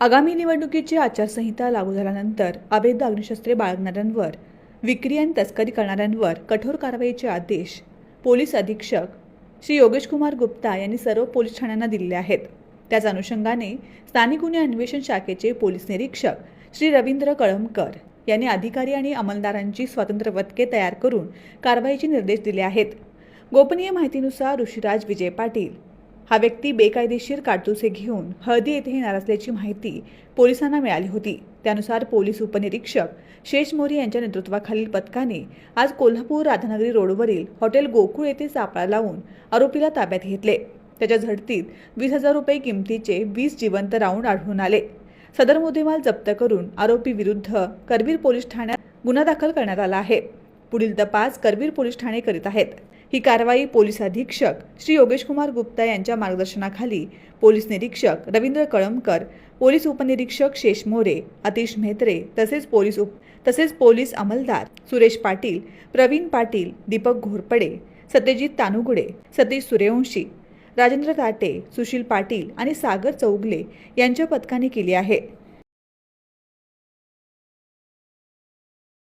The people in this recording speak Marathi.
आगामी निवडणुकीची आचारसंहिता लागू झाल्यानंतर अवैध अग्निशस्त्रे बाळगणाऱ्यांवर विक्री आणि तस्करी करणाऱ्यांवर कठोर कारवाईचे आदेश पोलीस अधीक्षक श्री योगेश कुमार गुप्ता यांनी सर्व पोलीस ठाण्यांना दिलेले आहेत. त्याच अनुषंगाने स्थानिक गुन्हे अन्वेषण शाखेचे पोलीस निरीक्षक श्री रवींद्र कळमकर यांनी अधिकारी आणि अंमलदारांची स्वतंत्र पथके तयार करून कारवाईचे निर्देश दिले आहेत. गोपनीय माहितीनुसार ऋषीराज विजय पाटील हा व्यक्ती बेकायदेशीर काडतुसे घेऊन हळदी येथे येणार असल्याची माहिती पोलिसांना मिळाली होती. त्यानुसार पोलीस उपनिरीक्षक शेष मोरे यांच्या नेतृत्वाखालील पथकाने आज कोल्हापूर राधानगरी रोडवरील हॉटेल गोकुळ येथे सापळा लावून आरोपीला ताब्यात घेतले. त्याच्या झडतीत वीस हजार रुपये किमतीचे वीस जिवंत राऊंड आढळून आले. सदर मुद्देमाल जप्त करून आरोपी विरुद्ध करवीर पोलीस ठाण्यात गुन्हा दाखल करण्यात आला आहे. पुढील तपास करवीर पोलीस ठाणे करीत आहेत. ही कारवाई पोलीस अधीक्षक श्री योगेश कुमार गुप्ता यांच्या मार्गदर्शनाखाली पोलीस निरीक्षक रवींद्र कळमकर पोलीस उपनिरीक्षक शेष मोरे अतिश म्हेत्रे तसेच पोलीस उप तसेच पोलीस अंमलदार सुरेश पाटील प्रवीण पाटील दीपक घोरपडे सत्यजित तानुगुडे सतीश सूर्यवंशी राजेंद्र ताटे सुशील पाटील आणि सागर चौगले यांच्या पथकाने केली आहे.